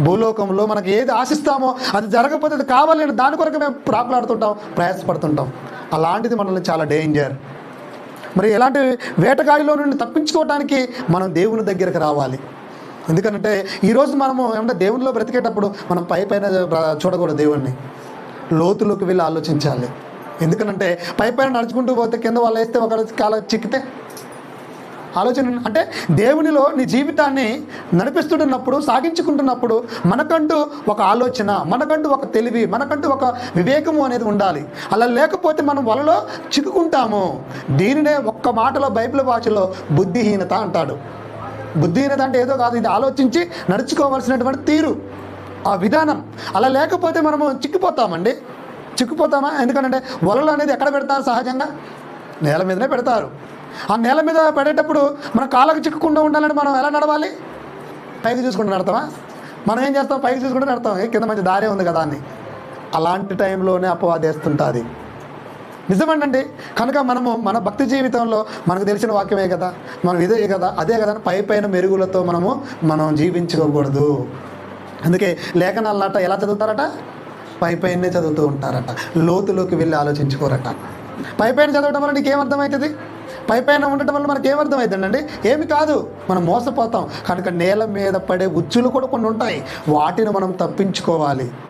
భూలోకంలో మనకి ఏది ఆశిస్తామో అది జరగకపోతే అది కావాలని దాని కొరకు మేము ప్రాకులాడుతుంటాం ప్రయాసపడుతుంటాం. అలాంటిది మనల్ని చాలా డేంజర్ మరి ఎలాంటి వేటగాడిలో నుండి తప్పించుకోవడానికి మనం దేవుని దగ్గరకు రావాలి. ఎందుకంటే ఈరోజు మనము ఏమంటే దేవునిలో బ్రతికేటప్పుడు మనం పై పైన చూడకూడదు దేవుణ్ణి. లోతులోకి వెళ్ళి ఆలోచించాలి. ఎందుకంటే పై పైన నడుచుకుంటూ పోతే కింద వాళ్ళు వేస్తే ఒక కాల చిక్కితే ఆలోచన అంటే దేవునిలో నీ జీవితాన్ని నడిపిస్తున్నప్పుడు సాగించుకుంటున్నప్పుడు మనకంటూ ఒక ఆలోచన మనకంటూ ఒక తెలివి మనకంటూ ఒక వివేకము అనేది ఉండాలి. అలా లేకపోతే మనం వలలో చిక్కుకుంటాము. దీనినే ఒక్క మాటలో బైబిల్ భాషలో బుద్ధిహీనత అంటాడు. బుద్ధిహీనత అంటే ఏదో కాదు ఇది ఆలోచించి నడుచుకోవాల్సినటువంటి తీరు ఆ విధానం. అలా లేకపోతే మనము చిక్కిపోతామండి. చిక్కుపోతామా? ఎందుకంటే వలలు అనేది ఎక్కడ పెడతారు సహజంగా? నేల మీదనే పెడతారు. ఆ నేల మీద పడేటప్పుడు మన కాళ్ళకు చిక్కకుండా ఉండాలంటే మనం ఎలా నడవాలి? పైకి చూసుకుంటూ నడతామా? మనం ఏం చేస్తాం? పైకి చూసుకుంటూ నడతాం. ఏ కింద మంచి దారే ఉంది కదా అని. అలాంటి టైంలోనే అపవాదేస్తుంటుంది నిజమేనండి కనుక మనము మన భక్తి జీవితంలో మనకు తెలిసిన వాక్యమే కదా? మనం ఇదే కదా? అదే కదా పై పైన మెరుగులతో మనము మనం జీవించుకోకూడదు. అందుకే లేఖనాలట ఎలా చదువుతారట? పై పైనే చదువుతూ ఉంటారట. లోతులోకి వెళ్ళి ఆలోచించుకోరట. పై పైన చదవటం వల్ల నీకేమర్థమవుతుంది పై పైన ఉండటం వల్ల మనకి ఏమర్థమవుతుందండి ఏమి కాదు. మనం మోసపోతాం. కనుక నేల మీద పడే ఉచ్చులు కూడా కొన్ని ఉంటాయి. వాటిని మనం తప్పించుకోవాలి.